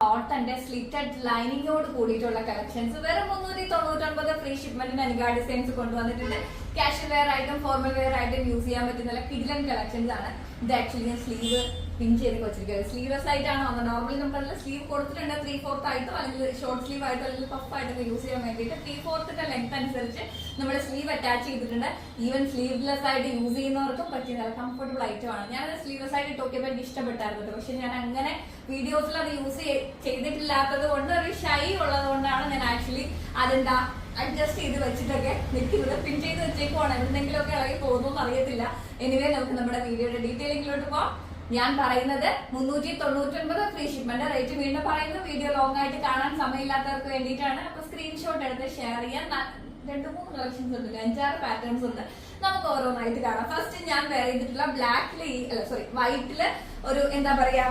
കോട്ടന്റെ slitted ലൈനിങ്ങോട് കൂടിയിട്ടുള്ള collections വെറും മുന്നൂറ്റി തൊണ്ണൂറ്റൊൻപത് ഫ്രീ ഷിപ്മെന്റിന് അനുഗാ ഡിസൈൻസ് കൊണ്ടുവന്നിട്ടുണ്ട് കാഷ്വൽ വെയർ ആയിട്ടും ഫോർമൽ വെയർ ആയിട്ടും യൂസ് ചെയ്യാൻ പറ്റുന്ന കിഡിലൻ കളക്ഷൻസ് ആണ് ഇത് ആക്ച്വലി സ്ലീവ് പിൻ ചെയ്ത് വെച്ചിരിക്കുന്നത്. സ്ലീവ്ലെസ് ആയിട്ടാണ് വന്നത് നോർമലി നമ്മളെല്ലാം സ്ലീവ് കൊടുത്തിട്ടുണ്ട് ത്രീ ഫോർത്ത് ആയിട്ടോ അല്ലെങ്കിൽ ഷോർട്ട് സ്ലീവ് ആയിട്ടോ അല്ലെങ്കിൽ പഫ് ആയിട്ടൊക്കെ യൂസ് ചെയ്യാൻ വേണ്ടിയിട്ട് ത്രീ ഫോർത്തിന്റെ ലെങ്ത് അനുസരിച്ച് നമ്മൾ സ്ലീവ് അറ്റാച്ച് ചെയ്തിട്ടുണ്ട്. ഈവൻ സ്ലീവ്ലെസ് ആയിട്ട് യൂസ് ചെയ്യുന്നവർക്കും പറ്റിയ നല്ല കംഫർട്ടബിൾ ഐറ്റമാണ് ഞാൻ സ്ലീവ്ലെസ് ആയിട്ട് ടോക്കിയപ്പോൾ എനിക്ക് ഇഷ്ടപ്പെട്ടായിരുന്നു. പക്ഷെ ഞാൻ അങ്ങനെ വീഡിയോസിൽ അത് യൂസ് ചെയ്തിട്ടില്ലാത്തത് കൊണ്ട് ഒരു ഷൈ ഉള്ളത് കൊണ്ടാണ് ഞാൻ ആക്ച്വലി അതെന്താ അഡ്ജസ്റ്റ് ചെയ്ത് വെച്ചിട്ടൊക്കെ നിൽക്കുന്നത്. പിൻ ചെയ്ത് വെച്ചേക്കുവാണ്. എന്തെങ്കിലുമൊക്കെ ഇളകി പോകുന്നു അറിയത്തില്ല. എനിവേ നമുക്ക് നമ്മുടെ വീഡിയോയുടെ ഡീറ്റെയിലിങ്ങിലോട്ട് പോവാം. ഞാൻ പറയുന്നത് മുന്നൂറ്റി തൊണ്ണൂറ്റൊൻപത് ഫ്രീ ഷിപ്മെന്റ് റേറ്റ് വീണ്ടും പറയുന്നു. വീഡിയോ ലോങ് ആയിട്ട് കാണാൻ സമയമില്ലാത്തവർക്ക് വേണ്ടിയിട്ടാണ്. അപ്പൊ സ്ക്രീൻഷോട്ട് എടുത്ത് ഷെയർ ചെയ്യാൻ രണ്ട് മൂന്ന് കളക്ഷൻസ് ഉണ്ട്. അഞ്ചാറ് പാറ്റേൺസ് ഉണ്ട്. നമുക്ക് ഓരോന്നായിട്ട് കാണാം. ഫസ്റ്റ് ഞാൻ വെയർ ചെയ്തിട്ടുള്ള ബ്ലാക്കിൽ സോറി വൈറ്റിൽ ഒരു എന്താ പറയാ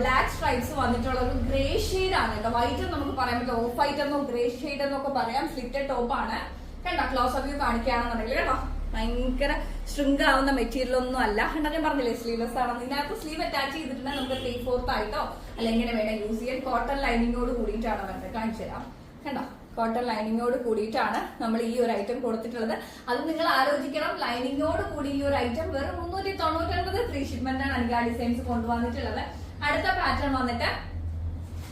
ബ്ലാക്ക് സ്ട്രൈപ്സ് വന്നിട്ടുള്ള ഒരു ഗ്രേ ഷെയ്ഡ് ആണ് കേട്ടോ. വൈറ്റ് നമുക്ക് പറയാൻ പറ്റില്ല ഓഫ് വൈറ്റ് എന്നോ ഗ്രേ ഷെയ്ഡ് എന്നൊക്കെ പറയാം. സ്ലിറ്റഡ് ടോപ്പ് ആണ്. കണ്ടോ? ക്ലോസ് ഓഫ് വ്യൂ കാണിക്കുകയാണെന്നുണ്ടെങ്കിൽ കേട്ടോ. ഭയങ്കര ശൃംഗാവുന്ന മെറ്റീരിയൽ ഒന്നും അല്ല. കണ്ടോ ഞാൻ പറഞ്ഞില്ലേ സ്ലീവ്ലെസ് ആണെന്ന് ഇതിനകത്ത് സ്ലീവ് അറ്റാച്ച് ചെയ്തിട്ടുണ്ടെങ്കിൽ നമുക്ക് ത്രീ ഫോർത്ത് ആയിട്ടോ അല്ലെങ്കിൽ വേണം യൂസ് ചെയ്യാൻ കോട്ടൺ ലൈനിങ്ങോട് കൂടിയിട്ടാണ് വരുന്നത് കാണിച്ചു തരാം. കണ്ടോ? കോട്ടൺ ലൈനിങ്ങോട് കൂടിയിട്ടാണ് നമ്മൾ ഈ ഒരു ഐറ്റം കൊടുത്തിട്ടുള്ളത്. അത് നിങ്ങൾ ആലോചിക്കണം ലൈനിങ്ങോട് കൂടി ഈ ഒരു ഐറ്റം വെറും മുന്നൂറ്റി തൊണ്ണൂറ്റൊൻപത് ത്രീ ഷിപ്മെന്റ് ആണ് അനിക ഡിസൈൻസ് കൊണ്ടുവന്നിട്ടുള്ളത്. അടുത്ത പാറ്റേൺ വന്നിട്ട്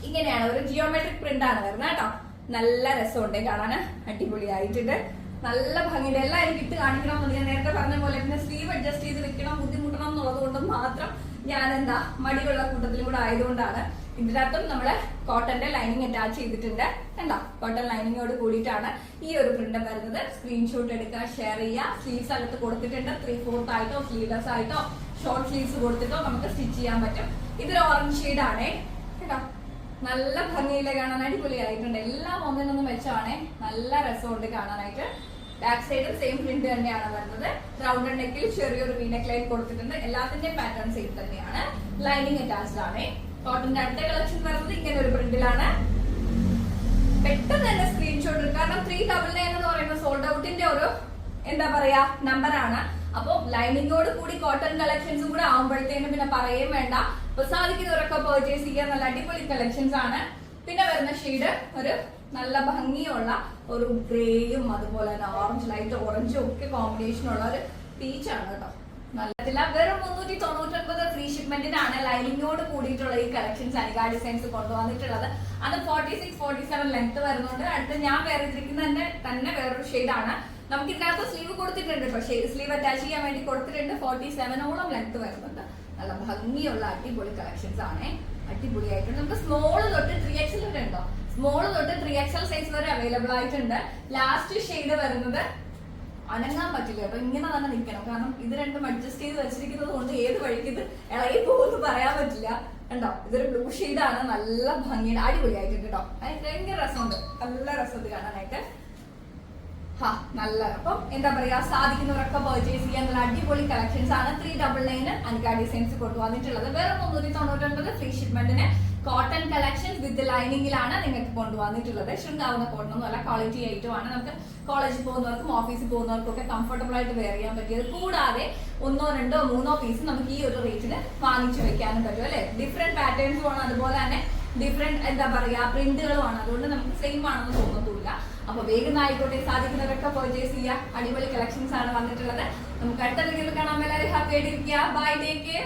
ഇങ്ങനെയാണ്. ഒരു ജിയോമെട്രിക് പ്രിന്റ് ആണ് വരുന്നത് കേട്ടോ. നല്ല രസമുണ്ട് കാണാൻ അടിപൊളിയായിട്ടുണ്ട്. നല്ല ഭംഗി എല്ലാം എനിക്ക് ഇട്ട് കാണിക്കണം എന്ന് ഞാൻ നേരത്തെ പറഞ്ഞ പോലെ പിന്നെ സ്ലീവ് അഡ്ജസ്റ്റ് ചെയ്ത് വെക്കണം ബുദ്ധിമുട്ടണം എന്നുള്ളത് മാത്രം ഞാൻ എന്താ മടിയുള്ള കൂട്ടത്തിലും കൂടെ ആയതുകൊണ്ടാണ് ഇതിനകത്തും നമ്മൾ കോട്ടന്റെ ലൈനിങ് അറ്റാച്ച് ചെയ്തിട്ടുണ്ട്. കണ്ടോ? കോട്ടൺ ലൈനിങ്ങോട് കൂടിയിട്ടാണ് ഈ ഒരു പ്രിന്റ് വരുന്നത്. സ്ക്രീൻഷോട്ട് എടുക്കുക ഷെയർ ചെയ്യുക. സ്ലീവ്സ് അകത്ത് കൊടുത്തിട്ടുണ്ട്. ത്രീ ഫോർത്ത് ആയിട്ടോ സ്ലീവ്ലെസ് ആയിട്ടോ ഷോർട്ട് സ്ലീവ്സ് കൊടുത്തിട്ടോ നമുക്ക് സ്റ്റിച്ച് ചെയ്യാൻ പറ്റും. ഇതൊരു ഓറഞ്ച് ഷെയ്ഡ് ആണേ. കേട്ടോ നല്ല ഭംഗിയിൽ കാണാൻ അടിപൊളിയായിട്ടുണ്ട്. എല്ലാം ഒന്നിനൊന്നും വെച്ചാണേ നല്ല രസമുണ്ട് കാണാനായിട്ട്. ബാക്ക് സൈഡും സെയിം പ്രിന്റ് തന്നെയാണ് വരുന്നത്. റൗണ്ട് നെക്കിൽ ചെറിയൊരു വീനെക്ക് ലൈൻ കൊടുത്തിട്ടുണ്ട്. എല്ലാത്തിന്റെയും പാറ്റേൺ സെയിം തന്നെയാണ്. ലൈനിങ് അറ്റാച്ച്ഡ് ആണ്. കോട്ടന്റെ അടുത്ത കളക്ഷൻ വരുന്നത് ഇങ്ങനെ ഒരു പ്രിന്റിലാണ് പെട്ടെന്ന് തന്നെ സ്ക്രീൻഷോട്ട് കാരണം ത്രീ ഡബിൾ നയൻ എന്ന് പറയുന്ന സോൾഡ് ഔട്ടിന്റെ ഒരു എന്താ പറയാ നമ്പർ ആണ്. അപ്പൊ ലൈനിങ്ങോട് കൂടി കോട്ടൺ കളക്ഷൻസും കൂടെ ആവുമ്പോഴത്തേനും പിന്നെ പറയുകയും വേണ്ട. അപ്പൊ സാധിക്കുന്നവരൊക്കെ പെർച്ചേസ് ചെയ്യാൻ നല്ല അടിപൊളി കളക്ഷൻസ് ആണ്. പിന്നെ വരുന്ന ഷെയ്ഡ് ഒരു നല്ല ഭംഗിയുള്ള ഒരു ഗ്രേയും അതുപോലെ തന്നെ ഓറഞ്ച് ലൈറ്റ് ഓറഞ്ചും ഒക്കെ കോമ്പിനേഷൻ ഉള്ള ഒരു പീച്ച് ആണ് കേട്ടോ. നല്ലതില്ല. വെറും മുന്നൂറ്റി തൊണ്ണൂറ്റൊൻപത് ഫ്രീ ഷിപ്മെന്റിനാണ് ലൈനിങ്ങോട് കൂടിയിട്ടുള്ള ഈ കളക്ഷൻസ് അനിക ഡിസൈൻസ് കൊണ്ടുവന്നിട്ടുള്ളത്. അത് forty six forty seven length വരുന്നുണ്ട്. അടുത്ത് ഞാൻ വേറെ തന്നെ തന്നെ വേറൊരു ഷെയ്ഡാണ് നമുക്ക് ഇതിനകത്ത് സ്ലീവ് കൊടുത്തിട്ടുണ്ട് പക്ഷേ സ്ലീവ് അറ്റാച്ച് ചെയ്യാൻ വേണ്ടി കൊടുത്തിട്ടുണ്ട്. ഫോർട്ടി സെവനോളം ലെങ്ത് വരുന്നുണ്ട്. നല്ല ഭംഗിയുള്ള അടിപൊളി കളക്ഷൻസ് ആണ്. അടിപൊളിയായിട്ടുണ്ട്. നമുക്ക് സ്മോൾ തൊട്ട് ത്രീ എക്സൽ വരെ സ്മോൾ തൊട്ട് ത്രീ എക്സൽ സൈസ് വരെ അവൈലബിൾ ആയിട്ടുണ്ട്. ലാസ്റ്റ് ഷെയ്ഡ് വരുന്നത് അനങ്ങാൻ പറ്റില്ല. അപ്പൊ ഇങ്ങനെ തന്നെ നിൽക്കണം. കാരണം ഇത് രണ്ടും അഡ്ജസ്റ്റ് ചെയ്ത് വെച്ചിരിക്കുന്നത് കൊണ്ട് ഏത് വഴിക്ക് ഇത് ഇളകി പോകുമെന്ന് പറയാൻ പറ്റില്ല. കണ്ടോ? ഇതൊരു ബ്ലൂ ഷെയ്ഡാണ് നല്ല ഭംഗിയുടെ അടിപൊളിയായിട്ടുണ്ട് കേട്ടോ. ഭയങ്കര രസമുണ്ട്. നല്ല രസമുണ്ട് കാണാനായിട്ട്. നല്ല. അപ്പം എന്താ പറയാ സാധിക്കുന്നവരൊക്കെ പർച്ചേസ് ചെയ്യാൻ നല്ല അടിപൊളി കളക്ഷൻസ് ആണ്. Three double nine Anika designs കൊണ്ടുവന്നിട്ടുള്ളത്. വേറെ മുന്നൂറ്റി തൊണ്ണൂറ്റൊൻപത് ഫ്രീ ഷിപ്മെന്റിന് കോട്ടൺ കളക്ഷൻ വിത്ത് ലൈനിങ്ങിലാണ് നിങ്ങൾക്ക് കൊണ്ടുവന്നിട്ടുള്ളത്. ശൃംഗാവുന്ന കോട്ടൺ നല്ല ക്വാളിറ്റി ഐറ്റം ആണ്. നമുക്ക് കോളേജിൽ പോകുന്നവർക്കും ഓഫീസിൽ പോകുന്നവർക്കും ഒക്കെ കംഫർട്ടബിൾ ആയിട്ട് വെയർ ചെയ്യാൻ പറ്റിയത്. കൂടാതെ ഒന്നോ രണ്ടോ മൂന്നോ പീസ് നമുക്ക് ഈ ഒരു റേറ്റിന് വാങ്ങിച്ചു വെക്കാനും പറ്റും അല്ലെ? ഡിഫറെന്റ് പാറ്റേൺസും ആണ്. അതുപോലെ തന്നെ ഡിഫറെന്റ് എന്താ പറയാ പ്രിന്റുകളുമാണ് അതുകൊണ്ട് നമുക്ക് സെയിം ആണെന്ന് തോന്നത്തില്ല വേഗം ആയിക്കോട്ടെ സാധിക്കുന്നവരൊക്കെ പർച്ചേസ് ചെയ്യുക. അടിപൊളി കളക്ഷൻസ് ആണ് വന്നിട്ടുള്ളത്. നമുക്ക് അടുത്ത വീഡിയോയിൽ കാണാൻ എല്ലാവരും ഹാപ്പി ആയിട്ടിരിക്കുക. Bye take care